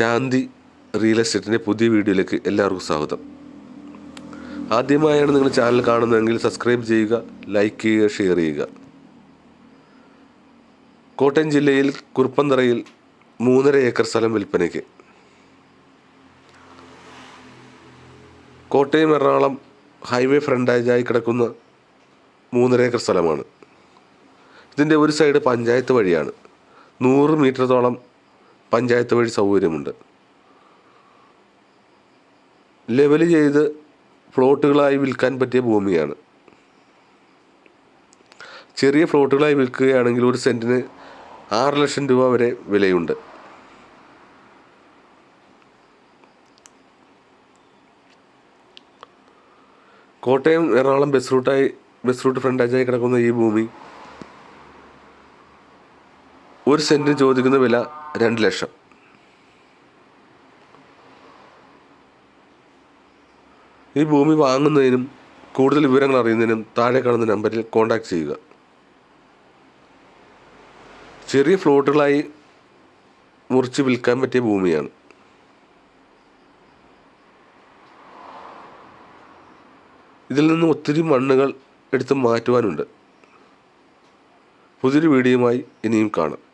ശാന്തി real എസ്റ്റേറ്റിന്റെ പുതിയ വീഡിയോയിലേക്ക് എല്ലാവർക്കും സ്വാഗതം. ആദ്യമായാണ് നിങ്ങൾ ചാനൽ കാണുന്നതെങ്കിൽ സബ്സ്ക്രൈബ് ചെയ്യുക ലൈക്ക് ചെയ്യുക ഷെയർ ചെയ്യുക. കോട്ടയം ജില്ലയിൽ കുറുപ്പന്തറയിൽ മൂന്നര ഏക്കർ സ്ഥലം വിൽപ്പനയ്ക്ക്. കോട്ടയം എറണാകുളം ഹൈവേ ഫ്രണ്ടായി കിടക്കുന്ന മൂന്നര ഏക്കർ സ്ഥലമാണ്. ഇതിന്റെ ഒരു സൈഡ് പഞ്ചായത്ത് വഴിയാണ്. നൂറ് മീറ്ററോളം പഞ്ചായത്ത് വഴി സൗകര്യമുണ്ട്. ലെവൽ ചെയ്ത് ഫ്ലോട്ടുകളായി വിൽക്കാൻ പറ്റിയ ഭൂമിയാണ്. ചെറിയ ഫ്ലോട്ടുകളായി വിൽക്കുകയാണെങ്കിൽ ഒരു സെന്റിന് ആറ് ലക്ഷം രൂപ വരെ വിലയുണ്ട്. കോട്ടയം എറണാകുളം ബസ് റൂട്ടായി ബസ് റൂട്ട് ഫ്രണ്ടേജായി കിടക്കുന്ന ഈ ഭൂമി ഒരു സെന്റിന് ചോദിക്കുന്ന വില രണ്ട് ലക്ഷം. ഈ ഭൂമി വാങ്ങുന്നതിനും കൂടുതൽ വിവരങ്ങൾ അറിയുന്നതിനും താഴെ കാണുന്ന നമ്പറിൽ കോൺടാക്ട് ചെയ്യുക. ചെറിയ ഫ്ലോട്ടുകളായി മുറിച്ച് വിൽക്കാൻ പറ്റിയ ഭൂമിയാണ്. ഇതിൽ നിന്ന് ഒത്തിരി മണ്ണുകൾ എടുത്ത് മാറ്റുവാനുണ്ട്. പുതിയൊരു വീഡിയോയുമായി ഇനിയും കാണാം.